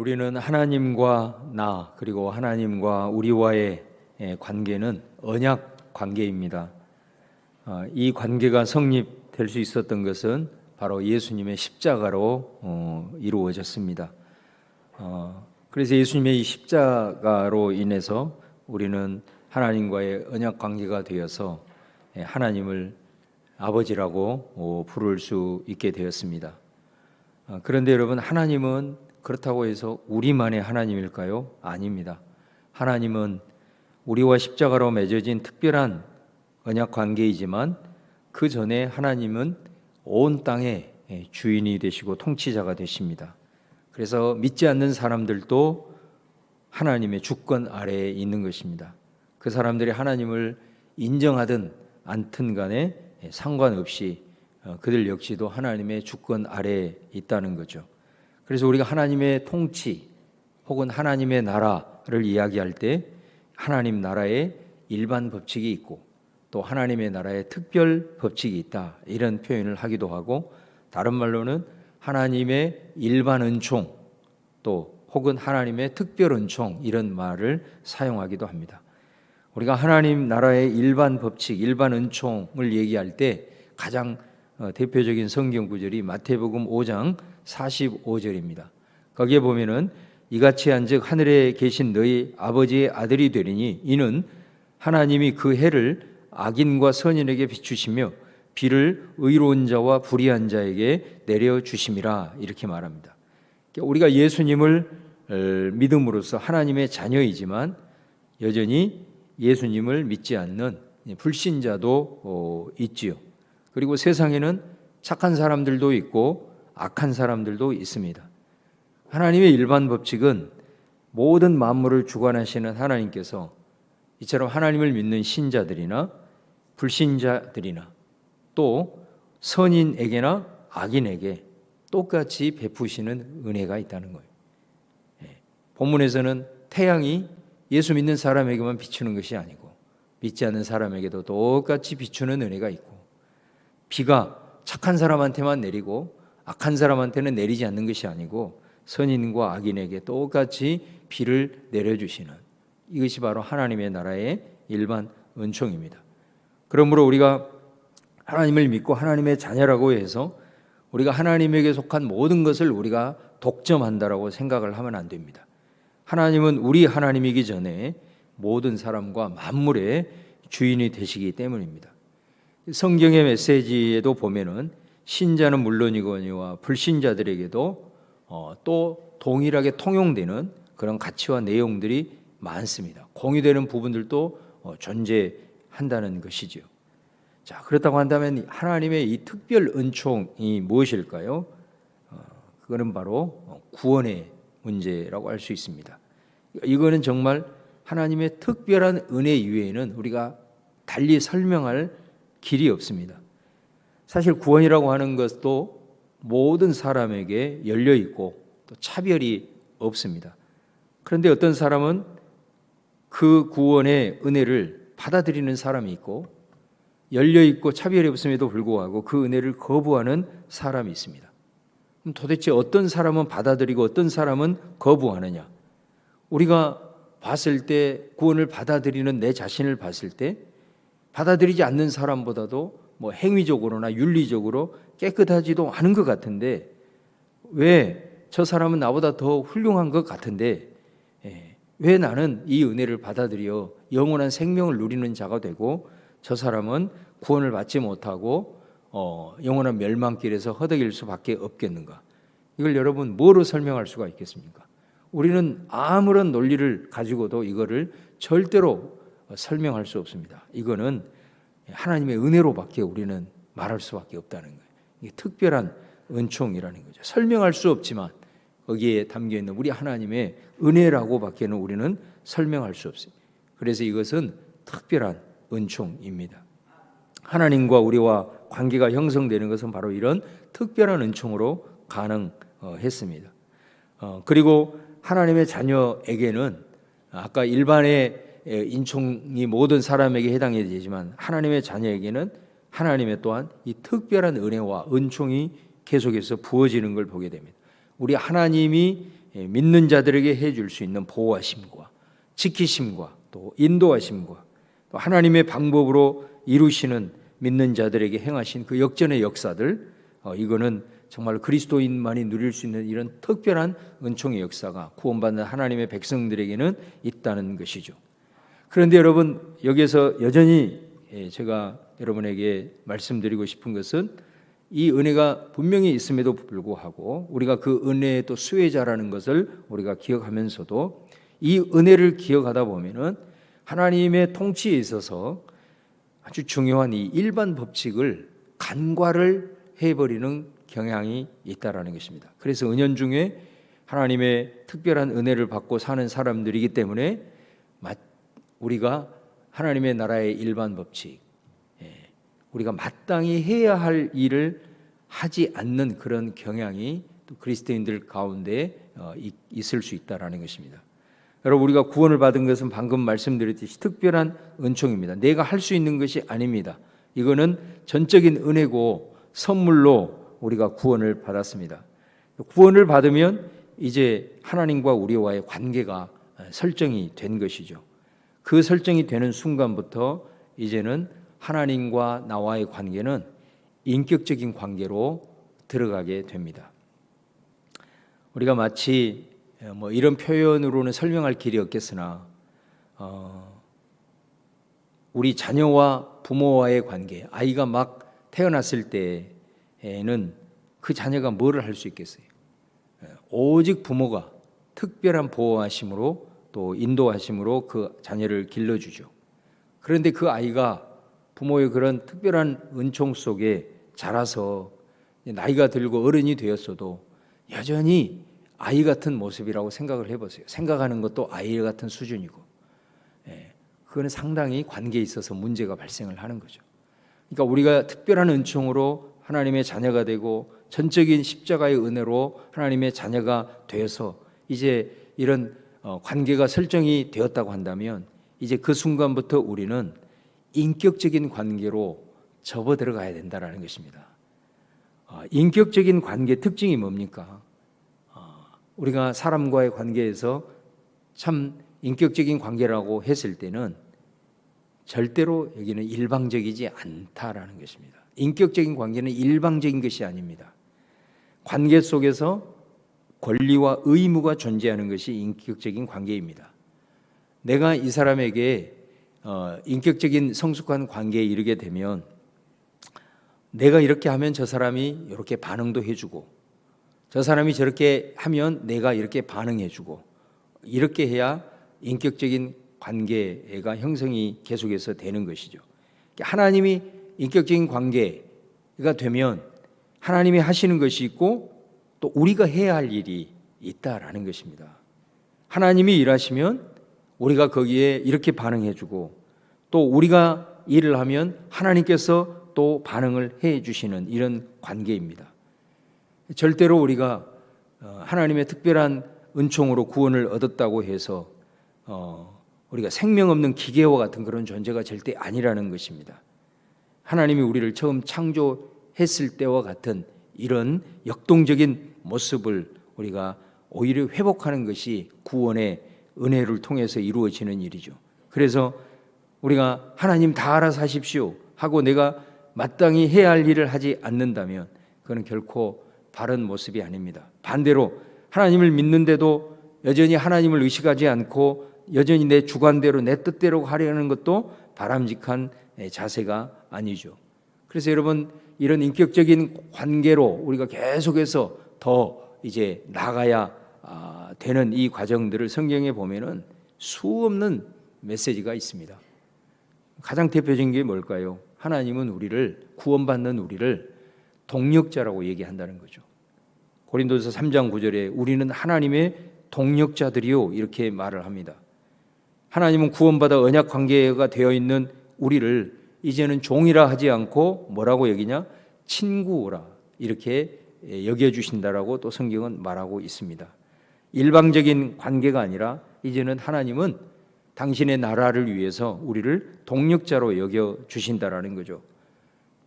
우리는 하나님과 나 그리고 하나님과 우리와의 예, 관계는 언약 관계입니다. 어, 이 관계가 성립될 수 있었던 것은 바로 예수님의 십자가로 어, 이루어졌습니다. 어, 그래서 예수님의 이 십자가로 인해서 우리는 하나님과의 언약 관계가 되어서 예, 하나님을 아버지라고 어, 부를 수 있게 되었습니다. 어, 그런데 여러분 하나님은 그렇다고 해서 우리만의 하나님일까요? 아닙니다. 하나님은 우리와 십자가로 맺어진 특별한 언약 관계이지만 그 전에 하나님은 온 땅의 예, 주인이 되시고 통치자가 되십니다. 그래서 믿지 않는 사람들도 하나님의 주권 아래에 있는 것입니다. 그 사람들이 하나님을 인정하든 않든 간에 예, 상관없이 어, 그들 역시도 하나님의 주권 아래에 있다는 거죠. 그래서 우리가 하나님의 통치 혹은 하나님의 나라를 이야기할 때 하나님 나라에 일반 법칙이 있고 또 하나님의 나라에 특별 법칙이 있다 이런 표현을 하기도 하고 다른 말로는 하나님의 일반 은총 또 혹은 하나님의 특별 은총 이런 말을 사용하기도 합니다. 우리가 하나님 나라의 일반 법칙, 일반 은총을 얘기할 때 가장 어, 대표적인 성경 구절이 마태복음 5장 45절입니다. 거기에 보면은 이같이 한즉 하늘에 계신 너희 아버지의 아들이 되리니 이는 하나님이 그 해를 악인과 선인에게 비추시며 비를 의로운 자와 불의한 자에게 내려 주심이라 이렇게 말합니다. 그러니까 우리가 예수님을 어, 믿음으로써 하나님의 자녀이지만 여전히 예수님을 믿지 않는 불신자도 어, 있지요. 그리고 세상에는 착한 사람들도 있고 악한 사람들도 있습니다. 하나님의 일반 법칙은 모든 만물을 주관하시는 하나님께서 이처럼 하나님을 믿는 신자들이나 불신자들이나 또 선인에게나 악인에게 똑같이 베푸시는 은혜가 있다는 거예요. 예. 본문에서는 태양이 예수 믿는 사람에게만 비추는 것이 아니고 믿지 않는 사람에게도 똑같이 비추는 은혜가 있고 비가 착한 사람한테만 내리고 악한 사람한테는 내리지 않는 것이 아니고 선인과 악인에게 똑같이 비를 내려주시는 이것이 바로 하나님의 나라의 일반 은총입니다. 그러므로 우리가 하나님을 믿고 하나님의 자녀라고 해서 우리가 하나님에게 속한 모든 것을 우리가 독점한다라고 생각을 하면 안 됩니다. 하나님은 우리 하나님이기 전에 모든 사람과 만물의 주인이 되시기 때문입니다. 성경의 메시지에도 보면은 신자는 물론이거니와 불신자들에게도 어, 또 동일하게 통용되는 그런 가치와 내용들이 많습니다. 공유되는 부분들도 어, 존재한다는 것이죠. 자 그렇다고 한다면 하나님의 이 특별 은총이 무엇일까요? 어, 그거는 바로 구원의 문제라고 할 수 있습니다. 이거는 정말 하나님의 특별한 은혜 이외에는 우리가 달리 설명할 길이 없습니다. 사실 구원이라고 하는 것도 모든 사람에게 열려 있고 또 차별이 없습니다. 그런데 어떤 사람은 그 구원의 은혜를 받아들이는 사람이 있고 열려 있고 차별이 없음에도 불구하고 그 은혜를 거부하는 사람이 있습니다. 그럼 도대체 어떤 사람은 받아들이고 어떤 사람은 거부하느냐? 우리가 봤을 때 구원을 받아들이는 내 자신을 봤을 때 받아들이지 않는 사람보다도 뭐 행위적으로나 윤리적으로 깨끗하지도 않은 것 같은데 왜 저 사람은 나보다 더 훌륭한 것 같은데 예, 왜 나는 이 은혜를 받아들여 영원한 생명을 누리는 자가 되고 저 사람은 구원을 받지 못하고 어, 영원한 멸망길에서 허덕일 수밖에 없겠는가? 이걸 여러분 뭐로 설명할 수가 있겠습니까? 우리는 아무런 논리를 가지고도 이거를 절대로 설명할 수 없습니다. 이거는 하나님의 은혜로밖에 우리는 말할 수밖에 없다는 거예요. 이게 특별한 은총이라는 거죠. 설명할 수 없지만 거기에 담겨 있는 우리 하나님의 은혜라고밖에는 우리는 설명할 수 없어요. 그래서 이것은 특별한 은총입니다. 하나님과 우리와 관계가 형성되는 것은 바로 이런 특별한 은총으로 가능했습니다. 어, 그리고 하나님의 자녀에게는 아까 일반의 인총이 모든 사람에게 해당이 되지만 하나님의 자녀에게는 하나님의 또한 이 특별한 은혜와 은총이 계속해서 부어지는 걸 보게 됩니다. 우리 하나님이 예, 믿는 자들에게 해줄 수 있는 보호하심과 지키심과 또 인도하심과 또 하나님의 방법으로 이루시는 믿는 자들에게 행하신 그 역전의 역사들 어, 이거는 정말 그리스도인만이 누릴 수 있는 이런 특별한 은총의 역사가 구원받는 하나님의 백성들에게는 있다는 것이죠. 그런데 여러분 여기서 여전히 예, 제가 여러분에게 말씀드리고 싶은 것은 이 은혜가 분명히 있음에도 불구하고 우리가 그 은혜의 또 수혜자라는 것을 우리가 기억하면서도 이 은혜를 기억하다 보면은 하나님의 통치에 있어서 아주 중요한 이 일반 법칙을 간과를 해버리는 경향이 있다라는 것입니다. 그래서 은연중에 하나님의 특별한 은혜를 받고 사는 사람들이기 때문에 우리가 하나님의 나라의 일반 법칙, 예, 우리가 마땅히 해야 할 일을 하지 않는 그런 경향이 또 그리스도인들 가운데 어, 있을 수 있다라는 것입니다. 여러분 우리가 구원을 받은 것은 방금 말씀드렸듯이 특별한 은총입니다. 내가 할 수 있는 것이 아닙니다. 이거는 전적인 은혜고 선물로 우리가 구원을 받았습니다. 구원을 받으면 이제 하나님과 우리와의 관계가 설정이 된 것이죠. 그 설정이 되는 순간부터 이제는 하나님과 나와의 관계는 인격적인 관계로 들어가게 됩니다. 우리가 마치 뭐 이런 표현으로는 설명할 길이 없겠으나 어, 우리 자녀와 부모와의 관계, 아이가 막 태어났을 때에는 그 자녀가 뭐를 할 수 있겠어요? 오직 부모가 특별한 보호하심으로 또 인도하심으로 그 자녀를 길러주죠. 그런데 그 아이가 부모의 그런 특별한 은총 속에 자라서 나이가 들고 어른이 되었어도 여전히 아이 같은 모습이라고 생각을 해보세요. 생각하는 것도 아이 같은 수준이고, 예, 그거는 상당히 관계에 있어서 문제가 발생을 하는 거죠. 그러니까 우리가 특별한 은총으로 하나님의 자녀가 되고 전적인 십자가의 은혜로 하나님의 자녀가 되어서 이제 이런 어, 관계가 설정이 되었다고 한다면 이제 그 순간부터 우리는 인격적인 관계로 접어 들어가야 된다라는 것입니다. 어, 인격적인 관계 특징이 뭡니까? 어, 우리가 사람과의 관계에서 참 인격적인 관계라고 했을 때는 절대로 여기는 일방적이지 않다라는 것입니다. 인격적인 관계는 일방적인 것이 아닙니다. 관계 속에서 권리와 의무가 존재하는 것이 인격적인 관계입니다. 내가 이 사람에게 어, 인격적인 성숙한 관계에 이르게 되면 내가 이렇게 하면 저 사람이 이렇게 반응도 해주고 저 사람이 저렇게 하면 내가 이렇게 반응해주고 이렇게 해야 인격적인 관계가 형성이 계속해서 되는 것이죠. 하나님이 인격적인 관계가 되면 하나님이 하시는 것이 있고 또 우리가 해야 할 일이 있다라는 것입니다. 하나님이 일하시면 우리가 거기에 이렇게 반응해 주고 또 우리가 일을 하면 하나님께서 또 반응을 해 주시는 이런 관계입니다. 절대로 우리가 어, 하나님의 특별한 은총으로 구원을 얻었다고 해서 어, 우리가 생명 없는 기계와 같은 그런 존재가 절대 아니라는 것입니다. 하나님이 우리를 처음 창조했을 때와 같은 이런 역동적인 모습을 우리가 오히려 회복하는 것이 구원의 은혜를 통해서 이루어지는 일이죠. 그래서 우리가 하나님 다 알아서 하십시오 하고 내가 마땅히 해야 할 일을 하지 않는다면 그는 결코 바른 모습이 아닙니다. 반대로 하나님을 믿는데도 여전히 하나님을 의식하지 않고 여전히 내 주관대로 내 뜻대로 하려는 것도 바람직한 자세가 아니죠. 그래서 여러분 이런 인격적인 관계로 우리가 계속해서 더 이제 나가야 아, 되는 이 과정들을 성경에 보면은 수 없는 메시지가 있습니다. 가장 대표적인 게 뭘까요? 하나님은 우리를 구원받는 우리를 동력자라고 얘기한다는 거죠. 고린도서 3장 9절에 우리는 하나님의 동력자들이요 이렇게 말을 합니다. 하나님은 구원받아 언약 관계가 되어 있는 우리를 이제는 종이라 하지 않고 뭐라고 여기냐? 친구라 이렇게 여겨 주신다라고 또 성경은 말하고 있습니다. 일방적인 관계가 아니라 이제는 하나님은 당신의 나라를 위해서 우리를 동력자로 여겨 주신다라는 거죠.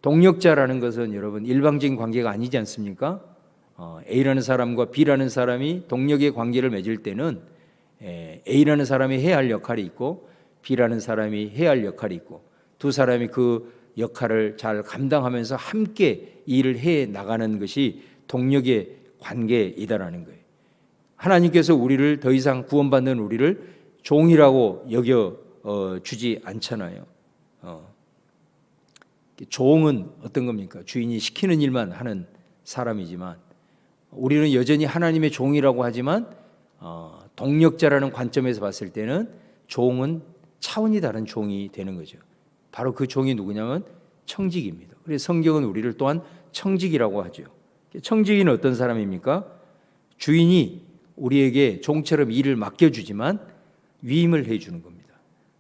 동력자라는 것은 여러분 일방적인 관계가 아니지 않습니까? 어, A라는 사람과 B라는 사람이 동력의 관계를 맺을 때는 에, A라는 사람이 해야 할 역할이 있고 B라는 사람이 해야 할 역할이 있고 두 사람이 그 역할을 잘 감당하면서 함께 일을 해 나가는 것이 동력의 관계이다라는 거예요. 하나님께서 우리를 더 이상 구원받는 우리를 종이라고 여겨 어, 주지 않잖아요. 어. 종은 어떤 겁니까? 주인이 시키는 일만 하는 사람이지만 우리는 여전히 하나님의 종이라고 하지만 어, 동력자라는 관점에서 봤을 때는 종은 차원이 다른 종이 되는 거죠. 바로 그 종이 누구냐면 청직입니다. 그래서 성경은 우리를 또한 청직이라고 하죠. 청직이는 어떤 사람입니까? 주인이 우리에게 종처럼 일을 맡겨주지만 위임을 해주는 겁니다.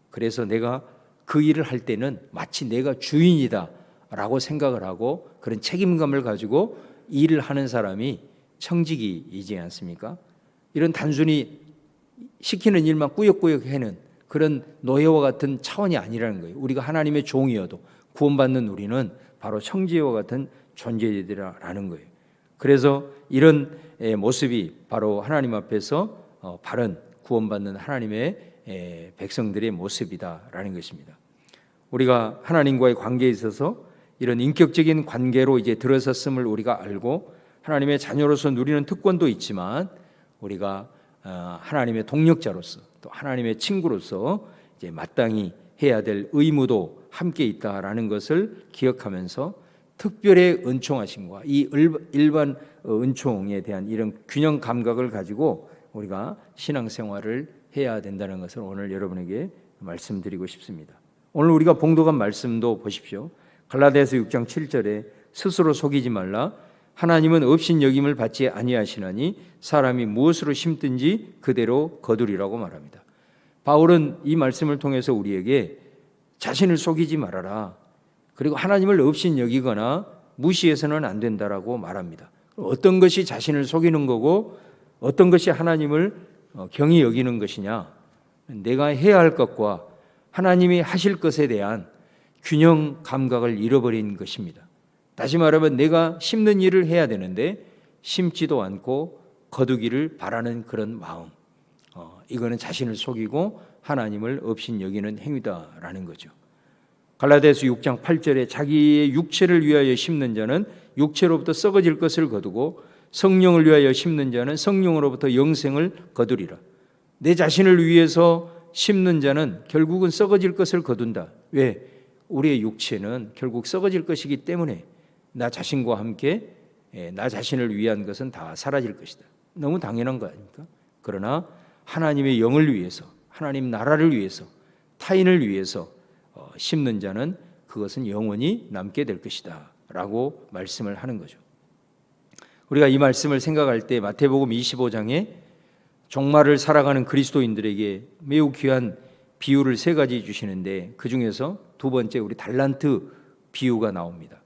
그래서 내가 그 일을 할 때는 마치 내가 주인이다 라고 생각을 하고 그런 책임감을 가지고 일을 하는 사람이 청직이이지 않습니까? 이런 단순히 시키는 일만 꾸역꾸역 해는 그런 노예와 같은 차원이 아니라는 거예요. 우리가 하나님의 종이어도 구원받는 우리는 바로 청지와 같은 존재들이라는 거예요. 그래서 이런 모습이 바로 하나님 앞에서 어, 바른 구원받는 하나님의 백성들의 모습이다라는 것입니다. 우리가 하나님과의 관계에 있어서 이런 인격적인 관계로 이제 들어섰음을 우리가 알고 하나님의 자녀로서 누리는 특권도 있지만 우리가 어, 하나님의 동력자로서 또 하나님의 친구로서 이제 마땅히 해야 될 의무도 함께 있다라는 것을 기억하면서 특별히 은총하심과 이 일반 은총에 대한 이런 균형 감각을 가지고 우리가 신앙생활을 해야 된다는 것을 오늘 여러분에게 말씀드리고 싶습니다. 오늘 우리가 봉독한 말씀도 보십시오. 갈라디아서 6장 7절에 스스로 속이지 말라 하나님은 없인 여김을 받지 아니하시나니 사람이 무엇으로 심든지 그대로 거두리라고 말합니다. 바울은 이 말씀을 통해서 우리에게 자신을 속이지 말아라. 그리고 하나님을 없인 여기거나 무시해서는 안 된다라고 말합니다. 어떤 것이 자신을 속이는 거고 어떤 것이 하나님을 어, 경히 여기는 것이냐? 내가 해야 할 것과 하나님이 하실 것에 대한 균형 감각을 잃어버린 것입니다. 다시 말하면 내가 심는 일을 해야 되는데 심지도 않고 거두기를 바라는 그런 마음. 어, 이거는 자신을 속이고 하나님을 없인 여기는 행위다라는 거죠. 갈라디아서 6장 8절에 자기의 육체를 위하여 심는 자는 육체로부터 썩어질 것을 거두고 성령을 위하여 심는 자는 성령으로부터 영생을 거두리라. 내 자신을 위해서 심는 자는 결국은 썩어질 것을 거둔다. 왜? 우리의 육체는 결국 썩어질 것이기 때문에 나 자신과 함께 예, 나 자신을 위한 것은 다 사라질 것이다. 너무 당연한 거 아닙니까? 그러나 하나님의 영을 위해서, 하나님 나라를 위해서, 타인을 위해서 어, 심는 자는 그것은 영원히 남게 될 것이다. 라고 말씀을 하는 거죠. 우리가 이 말씀을 생각할 때 마태복음 25장에 종말을 살아가는 그리스도인들에게 매우 귀한 비유를 세 가지 주시는데 그 중에서 두 번째 우리 달란트 비유가 나옵니다.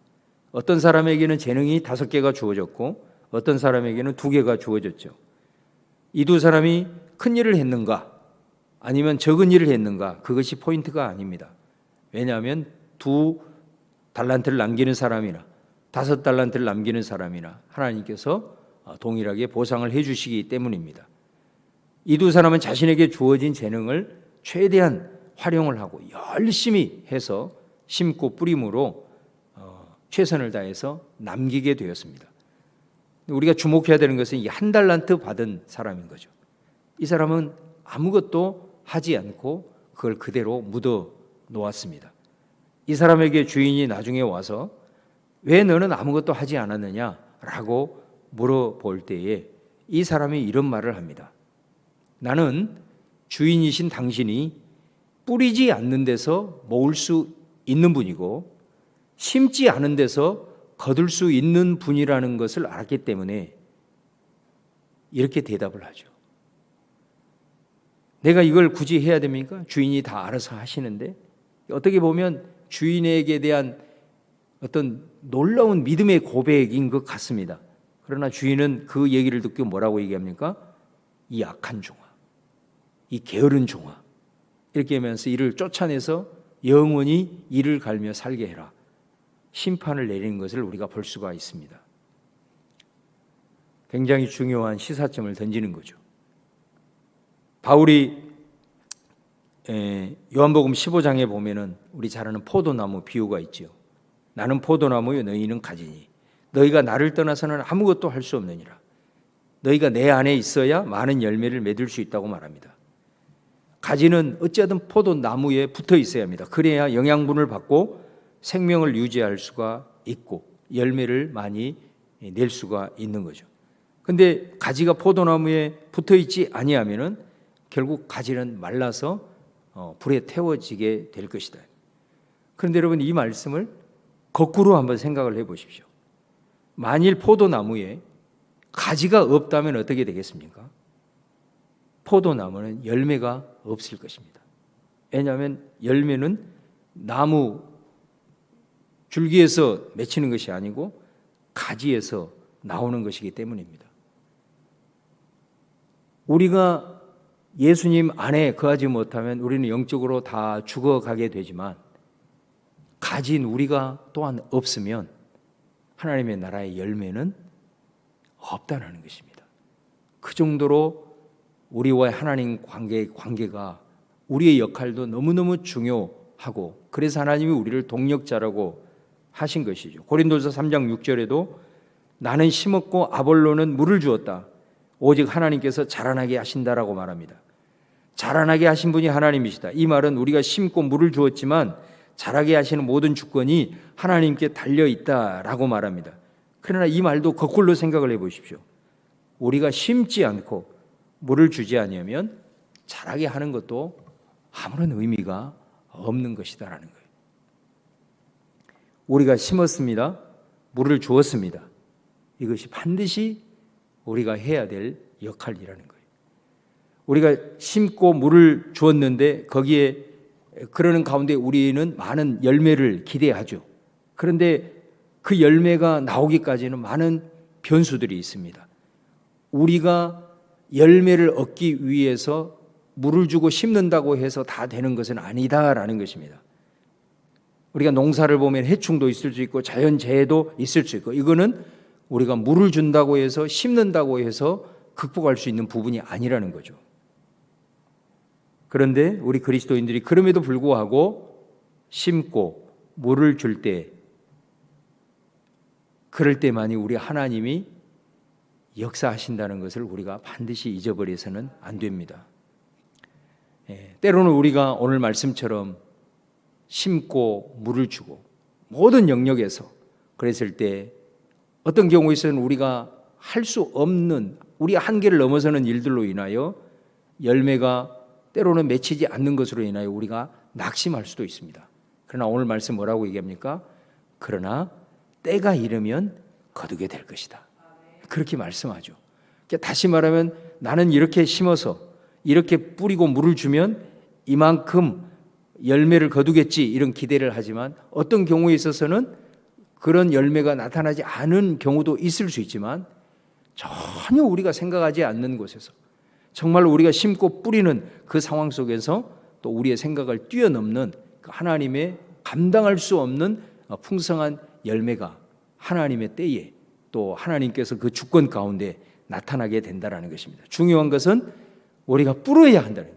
어떤 사람에게는 재능이 다섯 개가 주어졌고 어떤 사람에게는 두 개가 주어졌죠. 이 두 사람이 큰 일을 했는가 아니면 적은 일을 했는가 그것이 포인트가 아닙니다. 왜냐하면 두 달란트를 남기는 사람이나 다섯 달란트를 남기는 사람이나 하나님께서 동일하게 보상을 해 주시기 때문입니다. 이 두 사람은 자신에게 주어진 재능을 최대한 활용을 하고 열심히 해서 심고 뿌림으로 어, 최선을 다해서 남기게 되었습니다. 우리가 주목해야 되는 것은 이 한 달란트 받은 사람인 거죠. 이 사람은 아무것도 하지 않고 그걸 그대로 묻어 놓았습니다. 이 사람에게 주인이 나중에 와서 왜 너는 아무것도 하지 않았느냐라고 물어볼 때에 이 사람이 이런 말을 합니다. 나는 주인이신 당신이 뿌리지 않는 데서 모을 수 있는 분이고 심지 않은 데서 거둘 수 있는 분이라는 것을 알았기 때문에 이렇게 대답을 하죠. 내가 이걸 굳이 해야 됩니까? 주인이 다 알아서 하시는데 어떻게 보면 주인에게 대한 어떤 놀라운 믿음의 고백인 것 같습니다. 그러나 주인은 그 얘기를 듣고 뭐라고 얘기합니까? 이 악한 종아, 이 게으른 종아. 이렇게 하면서 이를 쫓아내서 영원히 이를 갈며 살게 해라. 심판을 내리는 것을 우리가 볼 수가 있습니다. 굉장히 중요한 시사점을 던지는 거죠. 바울이 에, 요한복음 15장에 보면은 우리 잘 아는 포도나무 비유가 있지요. 나는 포도나무요 너희는 가지니 너희가 나를 떠나서는 아무것도 할 수 없느니라. 너희가 내 안에 있어야 많은 열매를 맺을 수 있다고 말합니다. 가지는 어찌하든 포도나무에 붙어 있어야 합니다. 그래야 영양분을 받고 생명을 유지할 수가 있고 열매를 많이 낼 수가 있는 거죠. 근데 가지가 포도나무에 붙어 있지 아니하면은 결국 가지는 말라서 어, 불에 태워지게 될 것이다. 그런데 여러분 이 말씀을 거꾸로 한번 생각을 해 보십시오. 만일 포도나무에 가지가 없다면 어떻게 되겠습니까? 포도나무는 열매가 없을 것입니다. 왜냐하면 열매는 나무 줄기에서 맺히는 것이 아니고 가지에서 나오는 것이기 때문입니다. 우리가 예수님 안에 거하지 못하면 우리는 영적으로 다 죽어가게 되지만 가진 우리가 또한 없으면 하나님의 나라의 열매는 없다는 것입니다. 그 정도로 우리와의 하나님 관계 관계가 우리의 역할도 너무너무 중요하고 그래서 하나님이 우리를 동력자라고 하신 것이죠. 고린도서 3장 6절에도 나는 심었고 아볼로는 물을 주었다. 오직 하나님께서 자라나게 하신다라고 말합니다. 자라나게 하신 분이 하나님이시다. 이 말은 우리가 심고 물을 주었지만 자라게 하시는 모든 주권이 하나님께 달려 있다라고 말합니다. 그러나 이 말도 거꾸로 생각을 해 보십시오. 우리가 심지 않고 물을 주지 아니하면 자라게 하는 것도 아무런 의미가 없는 것이다라는 거예요. 우리가 심었습니다. 물을 주었습니다. 이것이 반드시 우리가 해야 될 역할이라는 거예요. 우리가 심고 물을 주었는데 거기에 그러는 가운데 우리는 많은 열매를 기대하죠. 그런데 그 열매가 나오기까지는 많은 변수들이 있습니다. 우리가 열매를 얻기 위해서 물을 주고 심는다고 해서 다 되는 것은 아니다라는 것입니다. 우리가 농사를 보면 해충도 있을 수 있고 자연재해도 있을 수 있고 이거는 우리가 물을 준다고 해서 심는다고 해서 극복할 수 있는 부분이 아니라는 거죠. 그런데 우리 그리스도인들이 그럼에도 불구하고 심고 물을 줄 때, 그럴 때만이 우리 하나님이 역사하신다는 것을 우리가 반드시 잊어버려서는 안 됩니다. 예, 때로는 우리가 오늘 말씀처럼 심고 물을 주고 모든 영역에서 그랬을 때 어떤 경우에서는 우리가 할 수 없는 우리 한계를 넘어서는 일들로 인하여 열매가 때로는 맺히지 않는 것으로 인하여 우리가 낙심할 수도 있습니다. 그러나 오늘 말씀 뭐라고 얘기합니까? 그러나 때가 이르면 거두게 될 것이다. 그렇게 말씀하죠. 그러니까 다시 말하면 나는 이렇게 심어서 이렇게 뿌리고 물을 주면 이만큼 열매를 거두겠지 이런 기대를 하지만 어떤 경우에 있어서는 그런 열매가 나타나지 않은 경우도 있을 수 있지만 전혀 우리가 생각하지 않는 곳에서 정말 우리가 심고 뿌리는 그 상황 속에서 또 우리의 생각을 뛰어넘는 그 하나님의 감당할 수 없는 풍성한 열매가 하나님의 때에 또 하나님께서 그 주권 가운데 나타나게 된다라는 것입니다. 중요한 것은 우리가 뿌려야 한다는.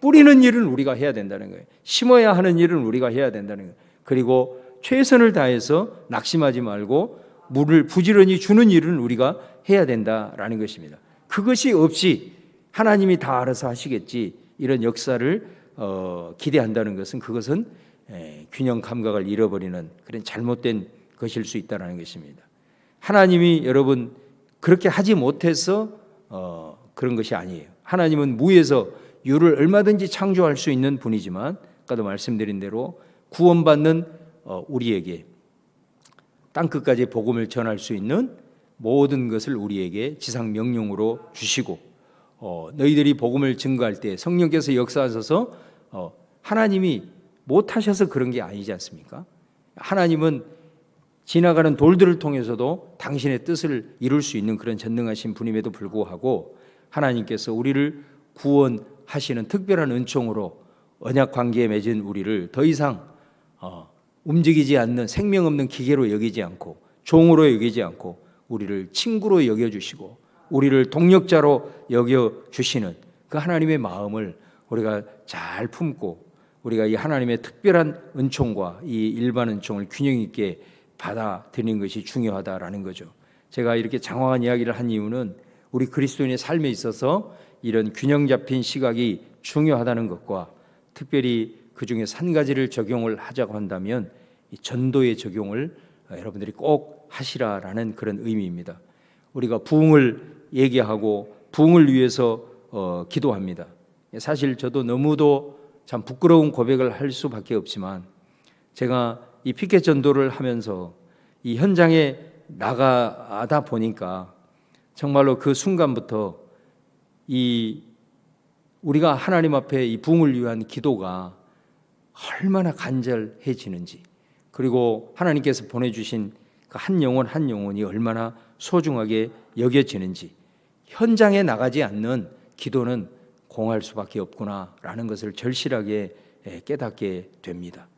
뿌리는 일은 우리가 해야 된다는 거예요. 심어야 하는 일은 우리가 해야 된다는 거예요. 그리고 최선을 다해서 낙심하지 말고 물을 부지런히 주는 일은 우리가 해야 된다라는 것입니다. 그것이 없이 하나님이 다 알아서 하시겠지 이런 역사를 어, 기대한다는 것은 그것은 에, 균형 감각을 잃어버리는 그런 잘못된 것일 수 있다는 것입니다. 하나님이 여러분 그렇게 하지 못해서 어, 그런 것이 아니에요. 하나님은 무에서 유를 얼마든지 창조할 수 있는 분이지만 아까도 말씀드린 대로 구원받는 어, 우리에게 땅 끝까지 복음을 전할 수 있는 모든 것을 우리에게 지상 명령으로 주시고 어, 너희들이 복음을 증거할 때 성령께서 역사하셔서 어, 하나님이 못하셔서 그런 게 아니지 않습니까? 하나님은 지나가는 돌들을 통해서도 당신의 뜻을 이룰 수 있는 그런 전능하신 분임에도 불구하고 하나님께서 우리를 구원 하시는 특별한 은총으로 언약 관계에 맺은 우리를 더 이상 어, 움직이지 않는 생명 없는 기계로 여기지 않고 종으로 여기지 않고 우리를 친구로 여겨 주시고 우리를 동력자로 여겨 주시는 그 하나님의 마음을 우리가 잘 품고 우리가 이 하나님의 특별한 은총과 이 일반 은총을 균형 있게 받아들이는 것이 중요하다라는 거죠. 제가 이렇게 장황한 이야기를 한 이유는 우리 그리스도인의 삶에 있어서 이런 균형 잡힌 시각이 중요하다는 것과 특별히 그 중에 한 가지를 적용을 하자고 한다면 이 전도의 적용을 여러분들이 꼭 하시라라는 그런 의미입니다. 우리가 부흥을 얘기하고 부흥을 위해서 어, 기도합니다. 사실 저도 너무도 참 부끄러운 고백을 할 수밖에 없지만 제가 이 피켓 전도를 하면서 이 현장에 나가다 보니까 정말로 그 순간부터 이 우리가 하나님 앞에 이 부흥을 위한 기도가 얼마나 간절해지는지 그리고 하나님께서 보내주신 그 한 영혼 한 영혼이 얼마나 소중하게 여겨지는지 현장에 나가지 않는 기도는 공할 수밖에 없구나라는 것을 절실하게 예, 깨닫게 됩니다.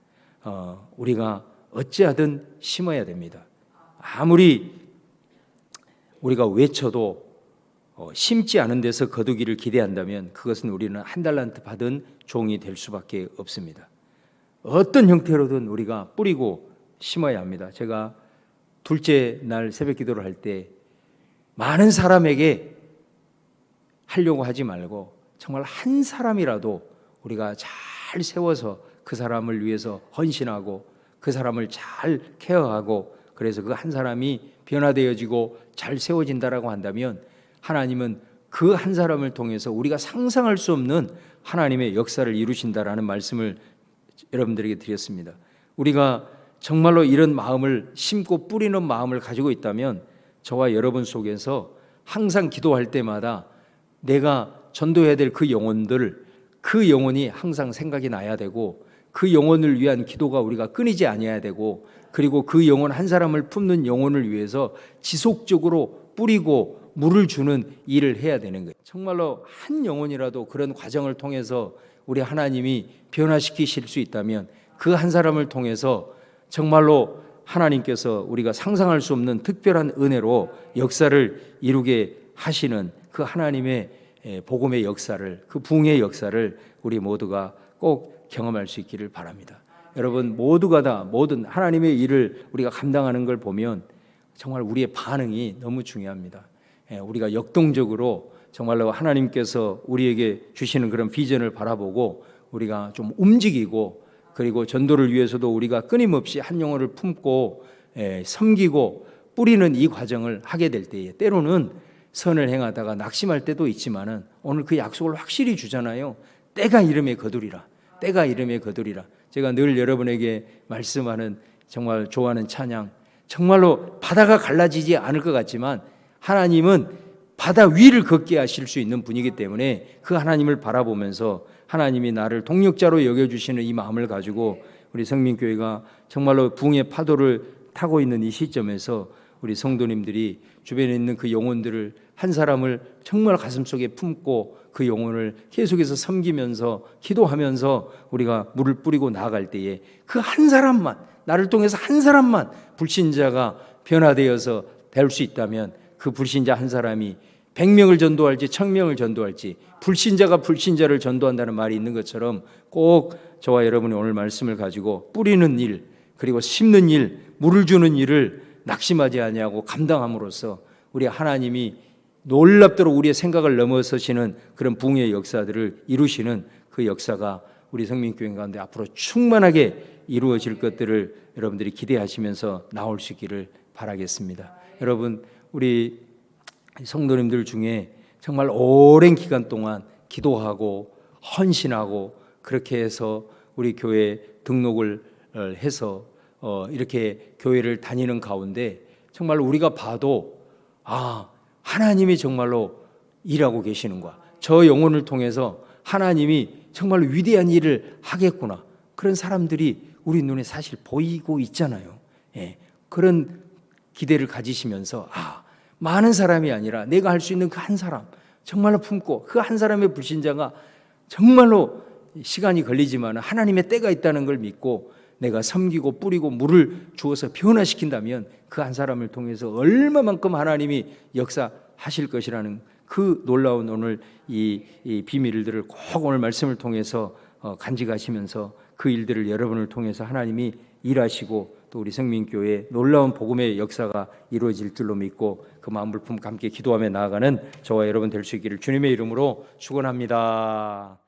어, 우리가 어찌하든 심어야 됩니다. 아무리 우리가 외쳐도 어, 심지 않은 데서 거두기를 기대한다면 그것은 우리는 한 달란트 받은 종이 될 수밖에 없습니다. 어떤 형태로든 우리가 뿌리고 심어야 합니다. 제가 둘째 날 새벽 기도를 할 때 많은 사람에게 하려고 하지 말고 정말 한 사람이라도 우리가 잘 세워서 그 사람을 위해서 헌신하고 그 사람을 잘 케어하고 그래서 그 한 사람이 변화되어지고 잘 세워진다라고 한다면 하나님은 그 한 사람을 통해서 우리가 상상할 수 없는 하나님의 역사를 이루신다라는 말씀을 여러분들에게 드렸습니다. 우리가 정말로 이런 마음을 심고 뿌리는 마음을 가지고 있다면 저와 여러분 속에서 항상 기도할 때마다 내가 전도해야 될 그 영혼들 그 영혼이 항상 생각이 나야 되고 그 영혼을 위한 기도가 우리가 끊이지 아니어야 되고 그리고 그 영혼 한 사람을 품는 영혼을 위해서 지속적으로 뿌리고 물을 주는 일을 해야 되는 거예요. 정말로 한 영혼이라도 그런 과정을 통해서 우리 하나님이 변화시키실 수 있다면 그 한 사람을 통해서 정말로 하나님께서 우리가 상상할 수 없는 특별한 은혜로 역사를 이루게 하시는 그 하나님의 예, 복음의 역사를 그 붕의 역사를 우리 모두가 꼭 경험할 수 있기를 바랍니다. 여러분 모두가 다 모든 하나님의 일을 우리가 감당하는 걸 보면 정말 우리의 반응이 너무 중요합니다. 예, 우리가 역동적으로 정말로 하나님께서 우리에게 주시는 그런 비전을 바라보고 우리가 좀 움직이고 그리고 전도를 위해서도 우리가 끊임없이 한 영혼을 품고 예, 섬기고 뿌리는 이 과정을 하게 될 때에 때로는 선을 행하다가 낙심할 때도 있지만은 오늘 그 약속을 확실히 주잖아요. 때가 이름에 거두리라. 때가 이름에 거두리라. 제가 늘 여러분에게 말씀하는 정말 좋아하는 찬양. 정말로 바다가 갈라지지 않을 것 같지만 하나님은 바다 위를 걷게 하실 수 있는 분이기 때문에 그 하나님을 바라보면서 하나님이 나를 동력자로 여겨주시는 이 마음을 가지고 우리 성민교회가 정말로 붕의 파도를 타고 있는 이 시점에서 우리 성도님들이 주변에 있는 그 영혼들을 한 사람을 정말 가슴속에 품고 그 영혼을 계속해서 섬기면서 기도하면서 우리가 물을 뿌리고 나아갈 때에 그 한 사람만 나를 통해서 한 사람만 불신자가 변화되어서 될 수 있다면 그 불신자 한 사람이 100명을 전도할지 1000명을 전도할지 불신자가 불신자를 전도한다는 말이 있는 것처럼 꼭 저와 여러분이 오늘 말씀을 가지고 뿌리는 일 그리고 심는 일 물을 주는 일을 낙심하지 아니하고 감당함으로써 우리 하나님이 놀랍도록 우리의 생각을 넘어서시는 그런 붕의 역사들을 이루시는 그 역사가 우리 성민교회 가운데 앞으로 충만하게 이루어질 것들을 여러분들이 기대하시면서 나올 수 있기를 바라겠습니다. 여러분 우리 성도님들 중에 정말 오랜 기간 동안 기도하고 헌신하고 그렇게 해서 우리 교회 등록을 해서 어, 이렇게 교회를 다니는 가운데 정말 우리가 봐도 아 하나님이 정말로 일하고 계시는가 저 영혼을 통해서 하나님이 정말 위대한 일을 하겠구나. 그런 사람들이 우리 눈에 사실 보이고 있잖아요. 예, 그런 기대를 가지시면서 아 많은 사람이 아니라 내가 할 수 있는 그 한 사람 정말로 품고 그 한 사람의 불신자가 정말로 시간이 걸리지만 하나님의 때가 있다는 걸 믿고 내가 섬기고 뿌리고 물을 주어서 변화시킨다면 그 한 사람을 통해서 얼마만큼 하나님이 하실 것이라는 그 놀라운 오늘 이, 이 비밀들을 꼭 오늘 말씀을 통해서 어, 간직하시면서 그 일들을 여러분을 통해서 하나님이 일하시고 또 우리 생민교회 놀라운 복음의 역사가 이루어질 줄로 믿고 그 마음 불품 함께 기도하며 나아가는 저와 여러분 될 수 있기를 주님의 이름으로 축원합니다.